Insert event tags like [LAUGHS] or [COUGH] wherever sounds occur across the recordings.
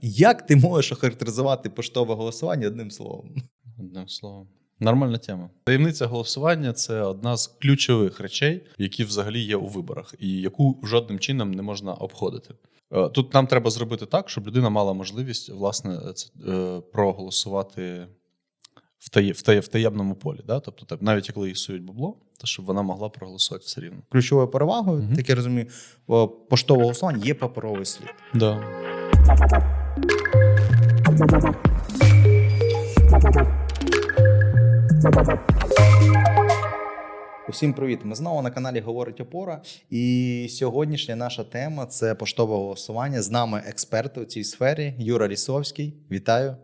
Як ти можеш охарактеризувати поштове голосування одним словом? Одним словом. Нормальна тема. Таємниця голосування це одна з ключових речей, які взагалі є у виборах, і яку жодним чином не можна обходити. Е, Тут нам треба зробити так, щоб людина мала можливість власне е, проголосувати в, тає, в, тає, в таємному полі. Да? Тобто, так, навіть коли їй сують бабло, то щоб вона могла проголосувати все рівно. Ключовою перевагою, Мгм. так я розумію, о, поштового голосування є паперовий слід. Да. Усім привіт! Ми знову на каналі Говорить Опора. І сьогоднішня наша тема це поштове голосування. З нами експерти у цій сфері Юра Лісовський. Вітаю.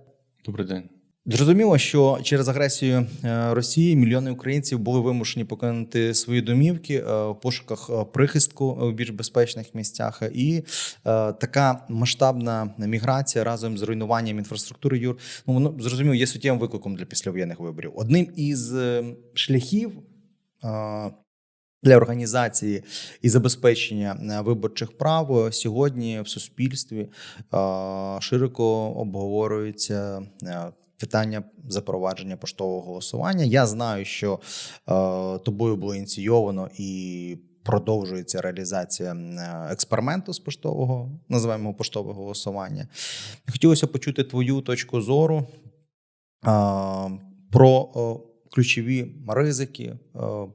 Добрий день. Зрозуміло, що через агресію е, Росії мільйони українців були вимушені покинути свої домівки е, в пошуках е, прихистку в більш безпечних місцях. І така масштабна міграція разом з руйнуванням інфраструктури юр, ну воно зрозуміло, є суттєвим викликом для післявоєнних виборів. Одним із шляхів. Для організації і забезпечення виборчих прав сьогодні в суспільстві широко обговорюється питання запровадження поштового голосування. Я знаю, що е, тобою було ініційовано і продовжується реалізація е, експерименту з поштового, називаємо поштове голосування. Хотілося почути твою точку зору е, про е, ключові ризики, е,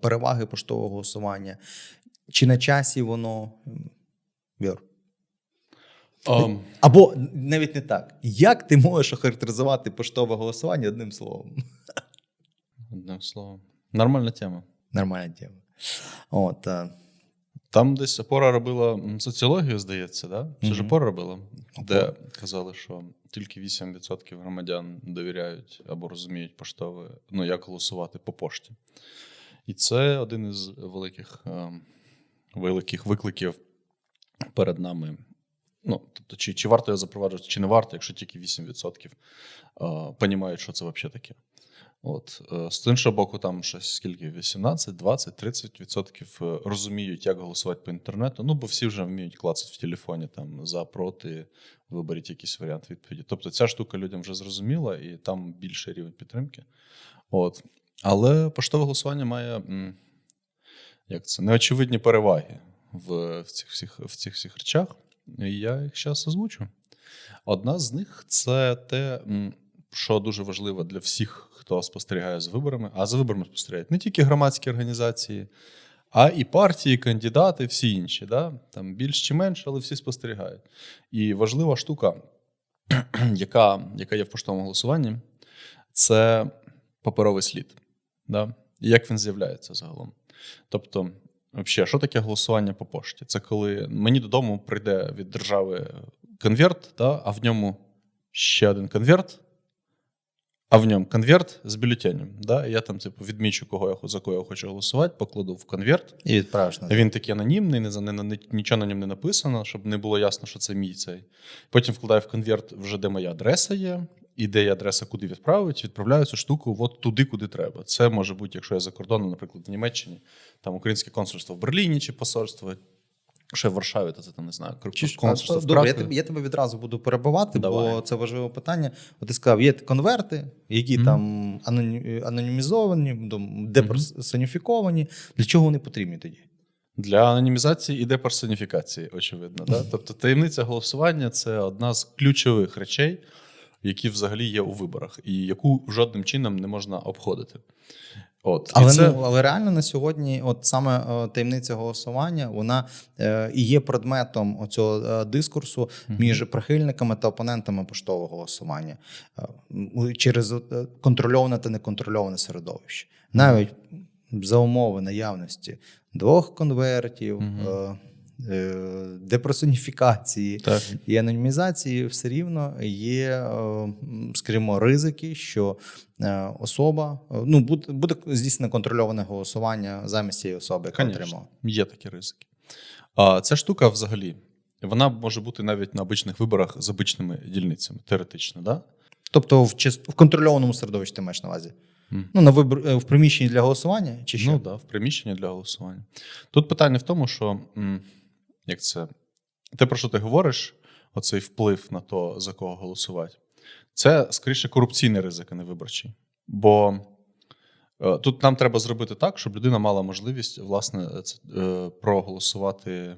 переваги поштового голосування. Чи на часі воно? Вір. Um, Або навіть не так. Як ти можеш охарактеризувати поштове голосування одним словом? одним словом. Нормальна тема. Нормальна тема. От, е, Там десь опора робила соціологію, здається, да? Це ж Мгм. опора робила, де Опора. казали, що тільки 8% громадян довіряють або розуміють поштове, ну як голосувати по пошті. І це один із великих, ем, великих викликів перед нами. Ну, тобто, чи, чи варто його запроваджувати, чи не варто, якщо тільки 8% е, понімають, що це взагалі таке. От е, з іншого боку, там щось скільки 18, 20, 30 відсотків е, розуміють, як голосувати по інтернету. Ну, бо всі вже вміють клацати в телефоні там за проти, виберіть якийсь варіант відповіді. Тобто ця штука людям вже зрозуміла, і там більший рівень підтримки. От. Але поштове голосування має як це, неочевидні переваги в, в, цих всіх, в цих всіх речах. Я їх зараз озвучу. Одна з них це те, що дуже важливо для всіх, хто спостерігає за виборами, а за виборами спостерігають не тільки громадські організації, а і партії, кандидати, всі інші. Да? Там більш чи менше, але всі спостерігають. І важлива штука, [CLEARS THROAT] яка, яка є в поштовому голосуванні, це паперовий слід. Да? І як він з'являється загалом. Тобто, взагалі, що таке голосування по пошті? Це коли мені додому прийде від держави конверт, да, а в ньому ще один конверт, а в ньому конверт з бюлетенем. Да? Я там, типу, відмічу, кого я, за кого я хочу голосувати, покладу в конверт. і відправиш. Він такий анонімний, не, за- не, не, нічого на ньому не написано, щоб не було ясно, що це мій цей. Потім вкладаю в конверт вже де моя адреса є, і де є адреса, куди відправити, відправляю цю штуку от туди, куди треба. Це може бути, якщо я за кордоном, наприклад, в Німеччині, там українське консульство в Берліні чи посольство. Ще в Варшаві, то це там не знаю, консульство в Добре, я тебе, я тебе відразу буду перебивати, бо це важливе питання. От ти сказав, є конверти, які Мгм. там аноні- анонімізовані, дом- деперсоніфіковані. Для чого вони потрібні тоді? Для анонімізації і деперсоніфікації, очевидно. Да? [LAUGHS] Тобто таємниця голосування це одна з ключових речей, які взагалі є у виборах, і яку жодним чином не можна обходити. От. Але, це... ну, але реально на сьогодні, от саме е, таємниця голосування, вона е, і є предметом оцього е, дискурсу Мгм. між прихильниками та опонентами поштового голосування е, через е, контрольоване та неконтрольоване середовище. Навіть за умови наявності двох конвертів, Мгм. е, е, деперсоніфікації Так. і анонімізації, все рівно є, е, скажімо, ризики, що е, особа е, ну буде, буде здійснено контрольоване голосування замість цієї особи, яка отримала. є такі ризики. А ця штука взагалі, вона може бути навіть на обичних виборах з обичними дільницями, теоретично, да? Тобто, в в контрольованому середовищі ти маєш на увазі. Ну, на вибор е, в приміщенні для голосування чи що? Ну да, в приміщенні для голосування. Тут питання в тому, що м, як це, те, про що ти говориш, оцей вплив на то, за кого голосувати. Це скоріше корупційний ризик, а не виборчий. Бо е, тут нам треба зробити так, щоб людина мала можливість власне е, проголосувати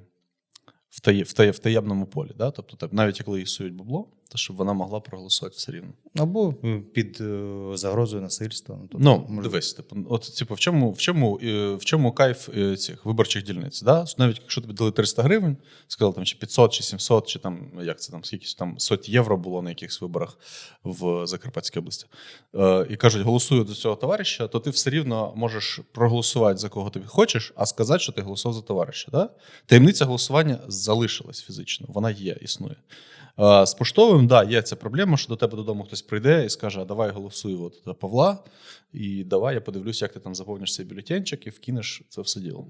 в, тає, в, тає, в таємному полі. Да? Тобто, навіть коли їх сують бабло, то щоб вона могла проголосувати все рівно. Або під е, загрозою насильства. тобто, Ну, може- дивись, типу, от, типу, в чому, в чому, е, в чому кайф е, цих виборчих дільниць? Да? Навіть якщо тобі дали 300 гривень, сказали там чи 500, чи 700, чи там як це там, скільки там сотні євро було на якихось виборах в Закарпатській області. Е, і кажуть, голосую до цього товариша, то ти все рівно можеш проголосувати за кого тобі хочеш, а сказати, що ти голосував за товариша. Да? Таємниця голосування залишилась фізично, вона є, існує. Е, З поштовим, да, є ця проблема, що до тебе додому хтось прийде і скаже: а давай голосуй от Павла, і давай я подивлюсь, як ти там заповниш цей бюлетенчик і вкинеш це все діло.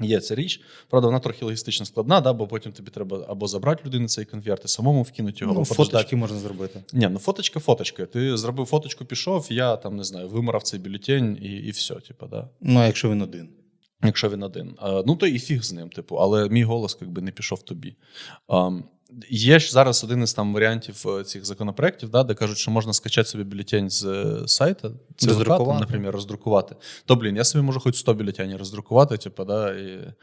Є ця річ. Правда, вона трохи логістично складна, да, бо потім тобі треба або забрати людини цей конверт і самому вкинути його, ну, фоточки можна зробити. Ні, ну фоточка, фоточка. Ти зробив фоточку, пішов, я там не знаю, вимирав цей бюлетень і, і все, типу, да. Ну, а якщо він один. Якщо він один. А, ну, то і фіг з ним, типу, але мій голос якби, не пішов тобі. А, є ж зараз один із там варіантів е, цих законопроєктів, да, де кажуть, що можна скачати собі бюлетень з сайту, сайта, Роздрукувати. наприклад, роздрукувати. То, блін, я собі можу хоч 100 бюлетенів роздрукувати, типу, да, і,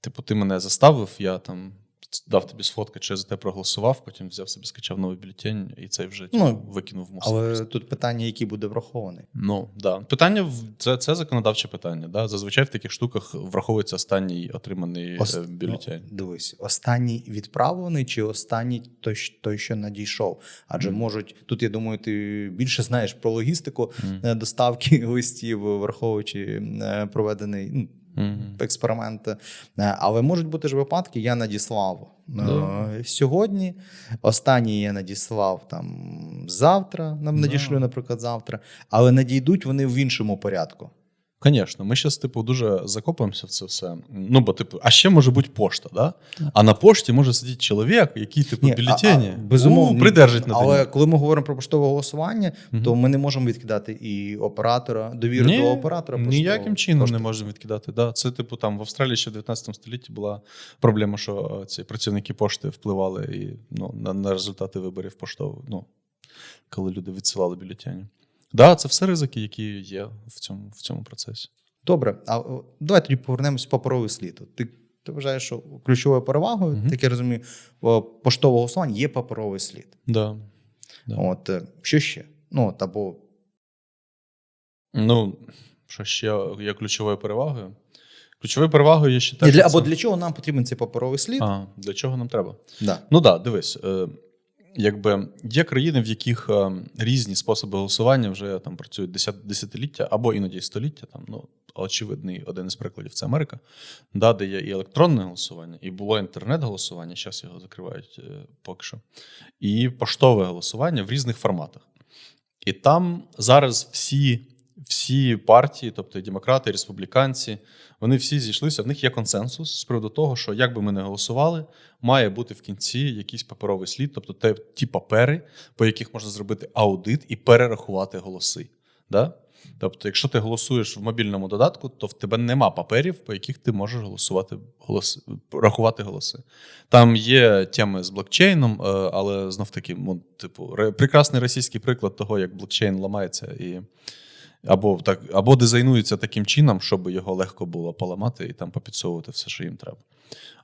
типу, ти мене заставив, я там дав тобі сфоткати, що я за тебе проголосував, потім взяв собі, скачав новий бюлетень, і цей вже типу, Ну, викинув в мусор. Але тут питання, який буде врахований. Ну да. Питання це, це законодавче питання. Да? Зазвичай в таких штуках враховується останній отриманий е, бюлетень. Ну, дивись, останній відправлений чи останній той, той що надійшов. Адже Мгм. можуть тут, я думаю, ти більше знаєш про логістику е, доставки [LAUGHS] листів, враховуючи е, проведений ну, Мгм. експеримент. Е, Але можуть бути ж випадки, я надіслав mm-hmm. сьогодні. Останній я надіслав там завтра. Нам Да. надішлю, наприклад, завтра, але надійдуть вони в іншому порядку. Звісно, ми зараз, типу, дуже закопуємося в це все. Ну, бо, типу, а ще може бути пошта, да? А на пошті може сидіти чоловік, який, типу, Ні, бюлетені а- а, безумовно, у, придержить на Але коли ми говоримо про поштове голосування, Мгм. то ми не можемо відкидати і оператора, довіру Ні, до оператора. поштового. Ніяким чином Пошти. не можемо відкидати. Да. Це, типу, там в Австралії ще в 19 столітті була проблема, що е, ці працівники пошти впливали і, ну, на, на результати виборів поштових, ну, коли люди відсилали бюлетені. Да, це все ризики, які є в цьому, в цьому процесі. Добре, а давай тоді повернемось в паперовий слід. Ти, ти вважаєш, що ключовою перевагою, Мгм. так я розумію, о, поштового голосування є паперовий слід. Да. Да. От е, що ще? Ну от, або Ну, що ще є ключовою перевагою? Ключовою перевагою є ще те, для, або це- для чого нам потрібен цей паперовий слід? А, для чого нам треба? Да. Ну так, да, дивись. Е, якби є країни, в яких е, різні способи голосування вже там працюють десятиліття або іноді століття. Там, ну, очевидний один із прикладів це Америка, да, де є і електронне голосування, і було інтернет-голосування, зараз його закривають е, поки що, і поштове голосування в різних форматах. І там зараз всі, всі партії, тобто демократи, республіканці, вони всі зійшлися. В них є консенсус з приводу того, що як би ми не голосували, має бути в кінці якийсь паперовий слід, тобто те, ті папери, по яких можна зробити аудит і перерахувати голоси. Да? Тобто, якщо ти голосуєш в мобільному додатку, то в тебе нема паперів, по яких ти можеш голосувати голоси, рахувати голоси. Там є теми з блокчейном, е, але знов таки, ну, типу, прекрасний російський приклад того, як блокчейн ламається і. Або так, або дизайнується таким чином, щоб його легко було поламати і там попідсовувати все, що їм треба.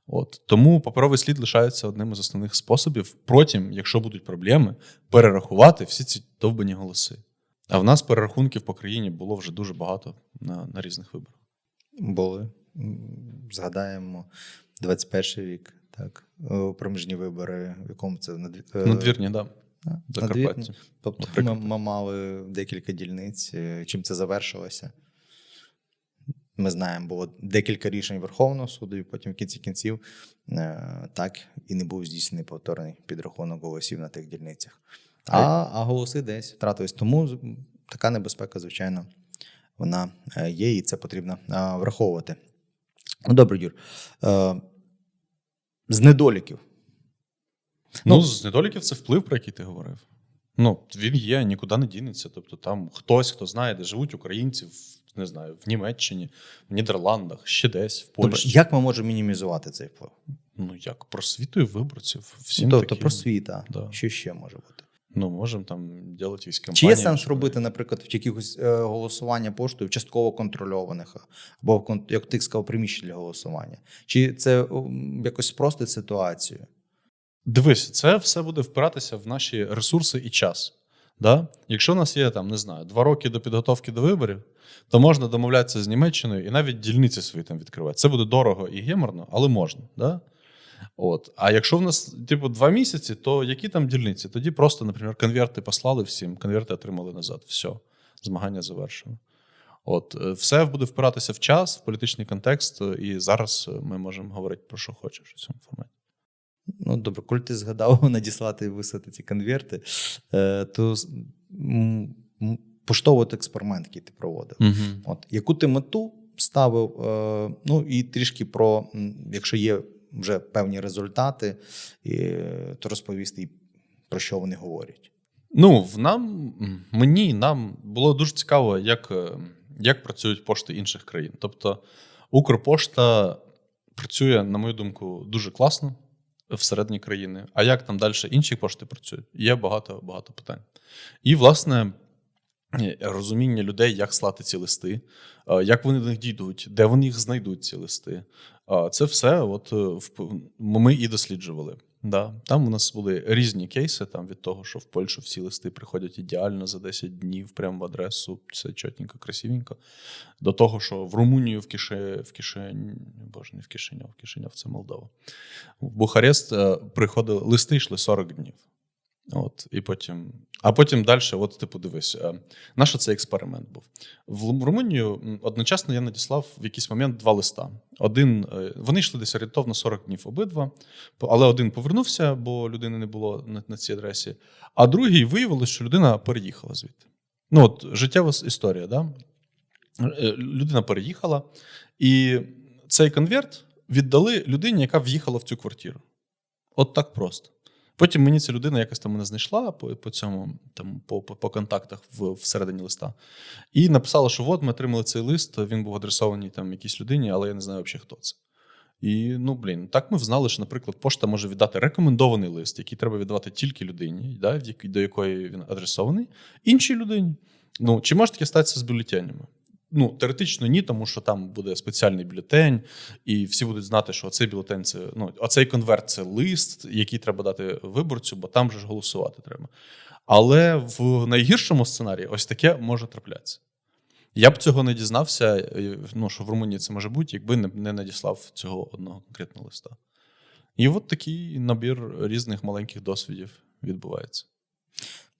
От тому паперовий слід лишається одним із основних способів. Потім, якщо будуть проблеми, перерахувати всі ці довбані голоси. А в нас перерахунків по країні було вже дуже багато на, на різних виборах. Були. Згадаємо 21 вік, так. Проміжні вибори, в якому це е, Надвірні, так. Да, Закарпаття. Тобто ми, ми мали декілька дільниць. е, Чим це завершилося? Ми знаємо, було декілька рішень Верховного суду, і потім в кінці кінців е, так і не був здійснений повторний підрахунок голосів на тих дільницях. А, а голоси десь втратились. Тому така небезпека, звичайно, вона е, є, і це потрібно враховувати. Ну, добре, Юр. З недоліків. Ну, Ну, з недоліків це вплив, про який ти говорив. Ну, він є, нікуди не дінеться. Тобто там хтось, хто знає, де живуть українці, в, не знаю, в Німеччині, в Нідерландах, ще десь, в Добре, Польщі. як ми можемо мінімізувати цей вплив? Ну як просвітує виборців. Всім тобто таким. просвіта. Да. Що ще може бути? Ну, можемо там робити якісь кампанії. Чи є сенс робити, наприклад, в якихось е, голосування поштою частково контрольованих, або як ти сказав, приміщень для голосування? Чи це якось спростить ситуацію? Дивись, це все буде впиратися в наші ресурси і час. Да? Якщо у нас є там, не знаю, два роки до підготовки до виборів, то можна домовлятися з Німеччиною і навіть дільниці свої там відкривати. Це буде дорого і геморно, але можна. Да? От. А якщо в нас, типу, два місяці, то які там дільниці? Тоді просто, наприклад, конверти послали всім, конверти отримали назад. Все, змагання завершено. От, е, все буде впиратися в час, в політичний контекст, е, і зараз е, ми можемо говорити про що хочеш у цьому форматі. Ну, добре, коли ти згадав [LAUGHS] надіслати і висити ці конверти, е, то поштовий от експеримент, який ти проводив. Угу. От яку ти мету ставив? Е, ну і трішки про якщо є вже певні результати, то розповісти, про що вони говорять. Ну, в нам, мені, нам було дуже цікаво, як, е, як працюють пошти інших країн. Тобто, Укрпошта працює, на мою думку, дуже класно всередині країни. А як там далі інші пошти працюють? Є багато багато питань. І, власне, розуміння людей, як слати ці листи, як вони до них дійдуть, де вони їх знайдуть, ці листи. Це все от, е, ми і досліджували. Да. Там у нас були різні кейси, там від того, що в Польщу всі листи приходять ідеально за 10 днів, прямо в адресу, все чотненько, красивенько. До того, що в Румунію в кишені, в кишені, боже, не в Кишиньов, в Кишиньов це Молдова. В Бухарест е, приходили листи, йшли 40 днів. От, і потім, а потім далі, от типу, дивись, е, наш цей експеримент був. В Румунію одночасно я надіслав в якийсь момент два листа. Один, е, вони йшли десь орієнтовно 40 днів обидва, але один повернувся, бо людини не було на, на цій адресі, а другий виявилось, що людина переїхала звідти. Ну, от життєва історія, да? Е, людина переїхала, і цей конверт віддали людині, яка в'їхала в цю квартиру. От так просто. Потім мені ця людина якось там мене знайшла по, по цьому, там, по, по, по контактах в, всередині листа. І написала, що от ми отримали цей лист, він був адресований там якійсь людині, але я не знаю взагалі, хто це. І ну блін, так ми взнали, що, наприклад, пошта може віддати рекомендований лист, який треба віддавати тільки людині, да, до якої він адресований, іншій людині. Ну, чи може таке статися з бюлетенями? Ну, теоретично ні, тому що там буде спеціальний бюлетень, і всі будуть знати, що оцей бюлетень це ну, оцей конверт це лист, який треба дати виборцю, бо там же ж голосувати треба. Але в найгіршому сценарії ось таке може траплятися. Я б цього не дізнався, ну, що в Румунії це може бути, якби не надіслав цього одного конкретного листа. І от такий набір різних маленьких досвідів відбувається.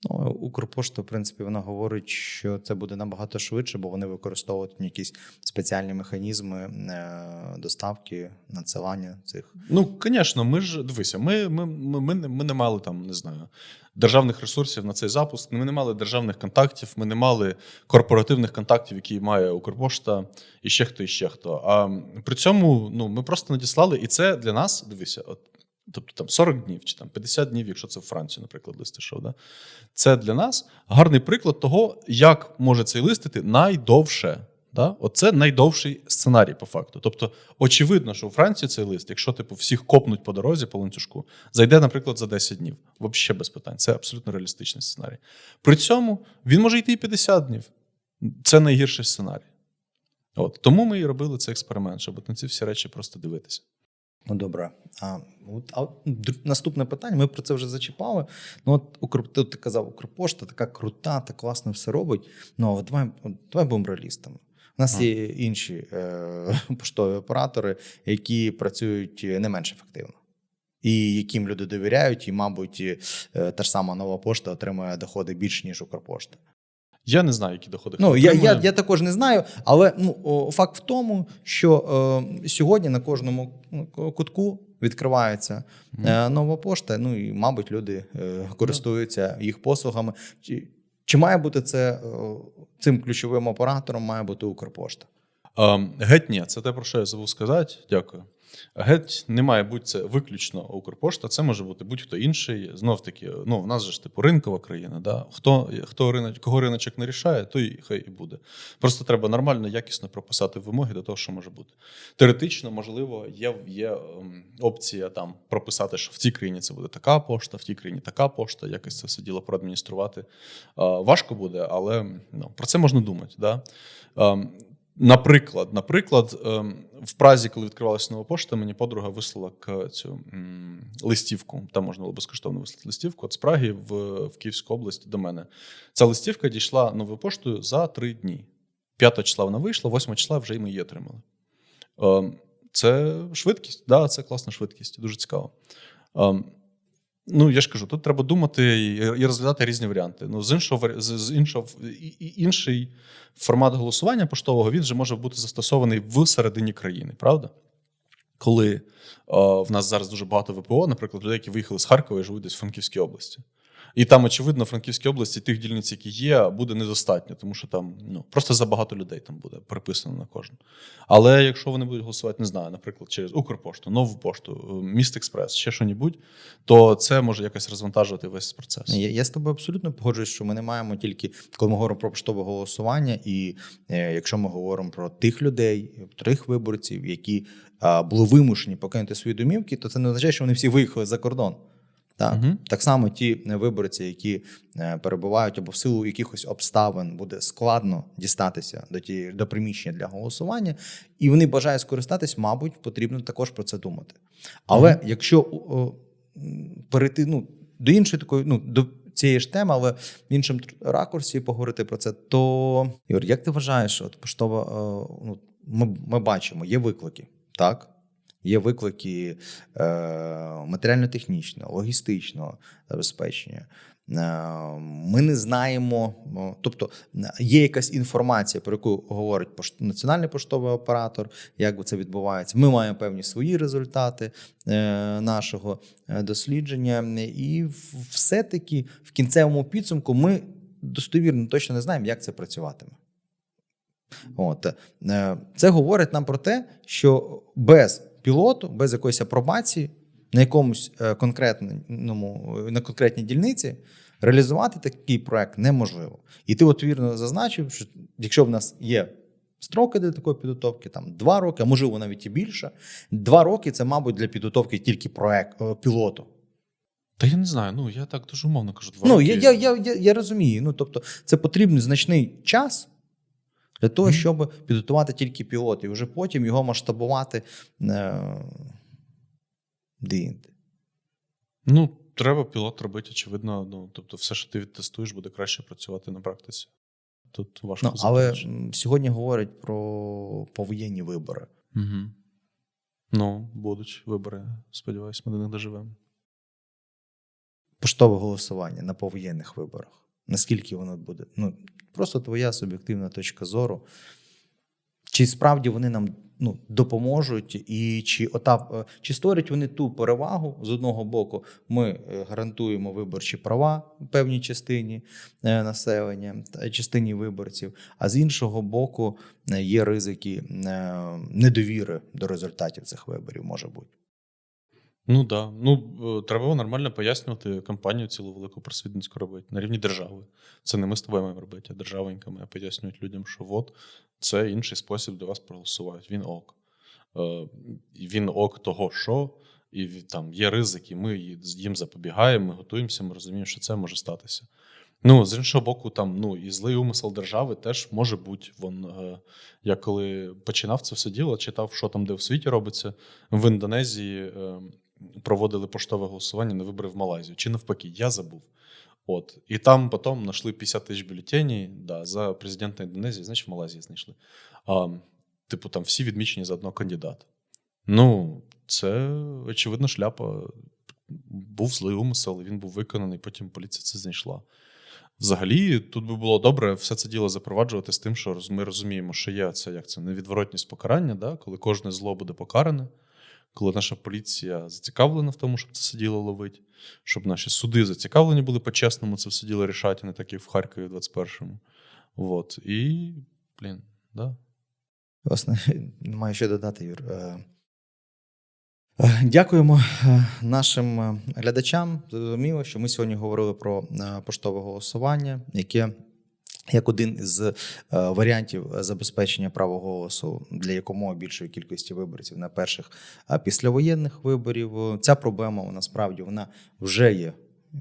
Ну, Укрпошта, в принципі, вона говорить, що це буде набагато швидше, бо вони використовують якісь спеціальні механізми е, доставки, надсилання цих. Ну, звісно, ми ж дивися, ми, ми, ми, ми, ми не мали там, не знаю, державних ресурсів на цей запуск. Ми не мали державних контактів, ми не мали корпоративних контактів, які має Укрпошта, і ще хто, і ще хто. А при цьому ну, ми просто надіслали, і це для нас, дивися, от, тобто там 40 днів чи там 50 днів, якщо це в Францію, наприклад, лист ішов. Да? Це для нас гарний приклад того, як може цей лист іти найдовше. Да? Оце найдовший сценарій по факту. Тобто, очевидно, що у Франції цей лист, якщо типу всіх копнуть по дорозі по ланцюжку, зайде, наприклад, за 10 днів. Взагалі без питань. Це абсолютно реалістичний сценарій. При цьому він може йти і 50 днів. Це найгірший сценарій. От тому ми і робили цей експеримент, щоб на ці всі речі просто дивитися. Ну добре. А, от, а от наступне питання. Ми про це вже зачіпали. Ну, от Укр, ти, ти казав, Укрпошта така крута, так класно все робить. Ну, от давай, давай будемо реалістами. У нас є інші е, [LAUGHS] поштові оператори, які працюють не менш ефективно. І яким люди довіряють, і, мабуть, е, та ж сама нова пошта отримує доходи більш, ніж Укрпошта. Я не знаю, які доходи. Ну, я, я, я також не знаю, але ну, о, факт в тому, що е, сьогодні на кожному ну, кутку відкривається е, нова пошта. Ну і, мабуть, люди е, користуються їх послугами. Чи, чи має бути це е, цим ключовим оператором, має бути Укрпошта? Ем, геть ні, це те, про що я забув сказати. Дякую. Геть не має бути це виключно Укрпошта, це може бути будь-хто інший. Знов таки, ну в нас же ж типу ринкова країна. Да? Хто, хто ринок, кого риночок не рішає, то і хай і буде. Просто треба нормально, якісно прописати вимоги до того, що може бути. Теоретично, можливо, є, є ем, опція там прописати, що в цій країні це буде така пошта, в тій країні така пошта, якось це все діло проадмініструвати. Е, важко буде, але ну, про це можна думати. Да? Ем, Наприклад, наприклад, ем, в Празі, коли відкривалася нова пошта, мені подруга вислала к- цю листівку. Там можна було безкоштовно вислати листівку от з Праги в, в Київську область до мене. Ця листівка дійшла новою поштою за три дні. 5 числа вона вийшла, 8 числа вже і ми її отримали. Ем, Це швидкість, да, це класна швидкість, дуже цікаво. Ну, я ж кажу, тут треба думати і, розглядати різні варіанти. Ну, з іншого, з, іншого інший формат голосування поштового він вже може бути застосований в середині країни, правда? Коли о, в нас зараз дуже багато ВПО, наприклад, людей, які виїхали з Харкова і живуть десь в Франківській області. І там, очевидно, в Франківській області тих дільниць, які є, буде недостатньо, тому що там ну, просто забагато людей там буде приписано на кожен. Але якщо вони будуть голосувати, не знаю, наприклад, через Укрпошту, Нову пошту, Міст Експрес, ще що-небудь, то це може якось розвантажувати весь процес. Я, я з тобою абсолютно погоджуюсь, що ми не маємо тільки, коли ми говоримо про поштове голосування, і е, якщо ми говоримо про тих людей, тих виборців, які а, були вимушені покинути свої домівки, то це не означає, що вони всі виїхали за кордон. Так, Мгм. так само ті е, виборці, які е, перебувають або в силу якихось обставин буде складно дістатися до тієї до приміщення для голосування, і вони бажають скористатись, мабуть, потрібно також про це думати. Але якщо о, перейти ну, до іншої такої, ну до цієї ж теми, але в іншому ракурсі поговорити про це, то Ігор, як ти вважаєш, от поштова, е, ну, ми, ми бачимо, є виклики, так? Є виклики е, матеріально-технічного, логістичного забезпечення. Е, Ми не знаємо, тобто е, є якась інформація, про яку говорить національний поштовий оператор, як це відбувається. Ми маємо певні свої результати е, нашого дослідження, і все-таки в кінцевому підсумку ми достовірно точно не знаємо, як це працюватиме. От. Це говорить нам про те, що без пілоту, без якоїсь апробації на якомусь е, конкретному, на конкретній дільниці реалізувати такий проект неможливо. І ти от вірно зазначив, що якщо в нас є строки для такої підготовки, там два роки, а можливо навіть і більше, два роки це, мабуть, для підготовки тільки проект е, пілоту. Та я не знаю, ну я так дуже умовно кажу. Два Ну, роки. я, я, я, я, я розумію. Ну, тобто, це потрібний значний час для того, щоб підготувати тільки пілот, і вже потім його масштабувати е, де-інде. Ну, треба пілот робити, очевидно. Ну, тобто, все, що ти відтестуєш, буде краще працювати на практиці. Тут важко Ну, але сьогодні говорять про повоєнні вибори. Угу. Ну, будуть вибори. Сподіваюсь, ми до них доживемо. Поштове голосування на повоєнних виборах. Наскільки воно буде? Ну, просто твоя суб'єктивна точка зору. Чи справді вони нам ну, допоможуть, і чи ота, е, чи створять вони ту перевагу з одного боку, ми е, гарантуємо виборчі права певній частині е, населення, частині виборців, а з іншого боку, є ризики недовіри до результатів цих виборів, може бути. Ну да. Ну е, треба нормально пояснювати кампанію цілу велику просвітницьку робити на рівні держави. Це не ми з тобою маємо робити, а державенька має пояснювати людям, що от це інший спосіб для вас проголосувати. Він ок. Е, Він ок того, що, і там є ризики, ми їм запобігаємо, ми готуємося, ми розуміємо, що це може статися. Ну, з іншого боку, там ну і злий умисел держави теж може бути. Вон е, я коли починав це все діло, читав, що там де в світі робиться. В Індонезії е, проводили поштове голосування на вибори в Малайзію. Чи навпаки, я забув. От. І там потім знайшли 50 тисяч бюлетенів да, за президента Індонезії, значить, в Малайзії знайшли. А, типу, там всі відмічені за одного кандидата. Ну, це, очевидно, шляпа. Був злий умисел, він був виконаний, потім поліція це знайшла. Взагалі, тут би було добре все це діло запроваджувати з тим, що ми розуміємо, що є це як це невідворотність покарання, да? коли кожне зло буде покаране, коли наша поліція зацікавлена в тому, щоб це все діло ловити, щоб наші суди зацікавлені були по-чесному це все діло рішати, не так як в Харкові в 21-му. Вот. І, блін, да. Власне, [LAUGHS] маю ще додати, Юр. е, Е, Дякуємо е, нашим глядачам. Зрозуміло, що ми сьогодні говорили про поштове голосування, яке як один із е, варіантів забезпечення права голосу для якомога більшої кількості виборців на перших післявоєнних виборів. Ця проблема насправді вона вже є. Е,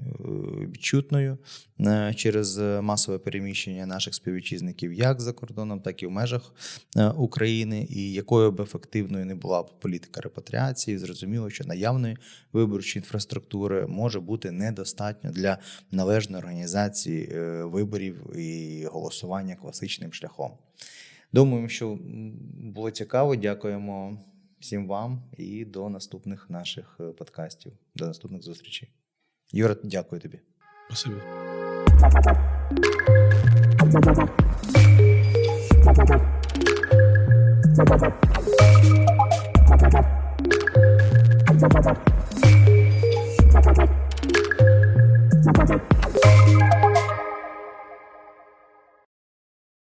Відчутною е, через е, масове переміщення наших співвітчизників як за кордоном, так і в межах е, України. І якою б ефективною не була б політика репатріації, зрозуміло, що наявної виборчої інфраструктури може бути недостатньо для належної організації е, виборів і голосування класичним шляхом. Думаємо, що було цікаво. Дякуємо всім вам і до наступних наших е, подкастів, до наступних зустрічей. Юра, дякую тобі. Спасибі.